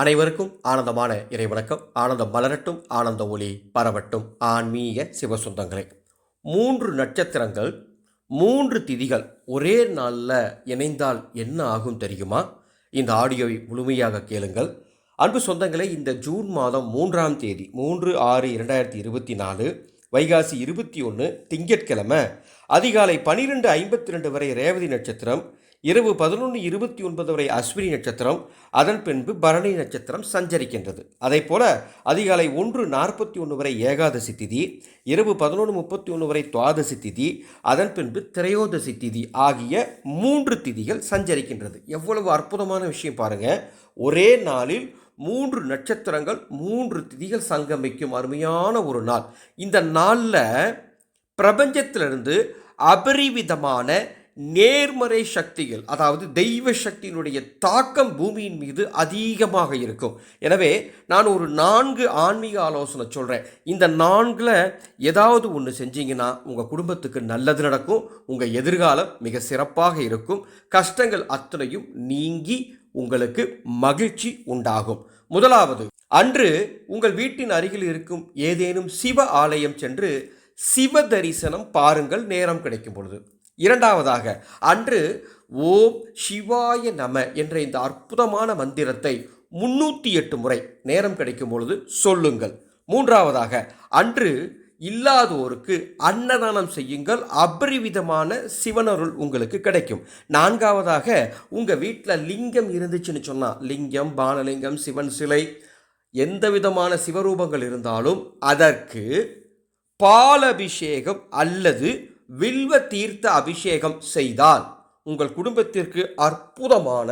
அனைவருக்கும் ஆனந்தமான இறைவணக்கம் ஆனந்தம் மலரட்டும் ஆனந்த ஒளி பரவட்டும். ஆன்மீக சிவசுந்தங்களே மூன்று நட்சத்திரங்கள் மூன்று திதிகள் ஒரே நாளில் இணைந்தால் என்ன ஆகும் தெரியுமா? இந்த ஆடியோவை முழுமையாக கேளுங்கள். அன்பு சொந்தங்களே இந்த ஜூன் மாதம் மூன்றாம் தேதி மூன்று ஆறு இரண்டாயிரத்தி இருபத்தி நாலு வைகாசி இருபத்தி ஒன்று திங்கட்கிழமை அதிகாலை பனிரெண்டு ஐம்பத்தி ரெண்டு வரை ரேவதி நட்சத்திரம் இரவு பதினொன்று இருபத்தி ஒன்பது வரை அஸ்வினி நட்சத்திரம் அதன் பின்பு பரணி நட்சத்திரம் சஞ்சரிக்கின்றது. அதே போல அதிகாலை ஒன்று நாற்பத்தி ஒன்று வரை ஏகாதசி திதி இரவு பதினொன்று முப்பத்தி ஒன்று வரை துவாதசி திதி அதன் பின்பு திரையோதசி திதி ஆகிய மூன்று திதிகள் சஞ்சரிக்கின்றது. எவ்வளவு அற்புதமான விஷயம் பாருங்க. ஒரே நாளில் மூன்று நட்சத்திரங்கள் மூன்று திதிகள் சங்கமிக்கும் அருமையான ஒரு நாள். இந்த நாளில் பிரபஞ்சத்திலிருந்து அபரிவிதமான நேர்மறை சக்திகள் அதாவது தெய்வ சக்தியினுடைய தாக்கம் பூமியின் மீது அதிகமாக இருக்கும். எனவே நான் ஒரு நான்கு ஆன்மீக ஆலோசனை சொல்கிறேன் இந்த நான்கில் ஏதாவது ஒன்று செஞ்சீங்கன்னா உங்கள் குடும்பத்துக்கு நல்லது நடக்கும் உங்கள் எதிர்காலம் மிக சிறப்பாக இருக்கும் கஷ்டங்கள் அத்தனையும் நீங்கி உங்களுக்கு மகிழ்ச்சி உண்டாகும். முதலாவது அன்று உங்கள் வீட்டின் அருகில் இருக்கும் ஏதேனும் சிவ ஆலயம் சென்று சிவ தரிசனம் பாருங்கள் நேரம் கிடைக்கும் பொழுது. இரண்டாவதாக அன்று ஓம் சிவாய நம என்ற இந்த அற்புதமான மந்திரத்தை முன்னூற்றி எட்டு முறை நேரம் கிடைக்கும் பொழுது சொல்லுங்கள். மூன்றாவதாக அன்று இல்லாதோருக்கு அன்னதானம் செய்யுங்கள். அபரிவிதமான சிவனருள் உங்களுக்கு கிடைக்கும். நான்காவதாக உங்கள் வீட்டில் லிங்கம் இருந்துச்சுன்னு சொன்னால் லிங்கம் பானலிங்கம் சிவன் சிலை எந்த விதமான சிவரூபங்கள் இருந்தாலும் அதற்கு பாலபிஷேகம் அல்லது வில்வ தீர்த்த அபிஷேகம் செய்தால் உங்கள் குடும்பத்திற்கு அற்புதமான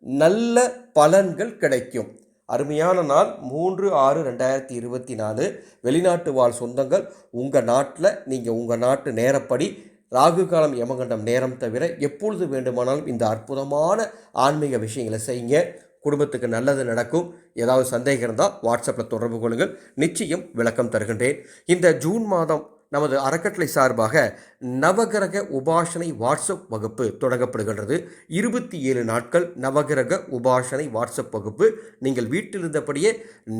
நல்ல பலன்கள் கிடைக்கும். அருமையான நாள் மூன்று ஆறு ரெண்டாயிரத்தி இருபத்தி நாலு. வெளிநாட்டு வாழ் சொந்தங்கள் உங்கள் நாட்டில் நீங்கள் உங்கள் நாட்டு நேரப்படி ராகு காலம் யமகண்டம் நேரம் தவிர எப்பொழுது வேண்டுமானாலும் இந்த அற்புதமான ஆன்மீக விஷயங்களை செய்யுங்க. குடும்பத்துக்கு நல்லது நடக்கும். ஏதாவது சந்தேகம் இருந்தால் வாட்ஸ்அப்பில் தொடர்பு கொள்ளுங்கள். நிச்சயம் விளக்கம் தருகின்றேன். இந்த ஜூன் மாதம் நமது அறக்கட்டளை சார்பாக நவகிரக உபாசனை வாட்ஸ்அப் வகுப்பு தொடங்கப்படுகின்றது. இருபத்தி ஏழு நாட்கள் நவகிரக உபாசனை வாட்ஸ்அப் வகுப்பு. நீங்கள் வீட்டில் இருந்தபடியே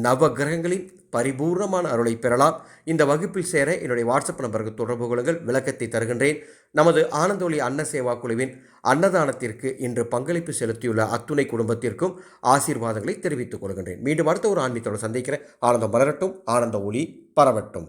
நவகிரகங்களின் பரிபூர்ணமான அருளை பெறலாம். இந்த வகுப்பில் சேர என்னுடைய வாட்ஸ்அப் நம்பருக்கு தொடர்பு கொள்ளுங்கள். விளக்கத்தை தருகின்றேன். நமது ஆனந்தொலி அன்ன சேவா குழுவின் அன்னதானத்திற்கு இன்று பங்களிப்பு செலுத்தியுள்ள அத்துணை குடும்பத்திற்கும் ஆசீர்வாதங்களை தெரிவித்துக் கொள்கின்றேன். மீண்டும் அடுத்த ஒரு ஆன்மீகத்தோடு சந்திக்கிறேன். ஆனந்தம் மலரட்டும் ஆனந்த ஒளி பரவட்டும்.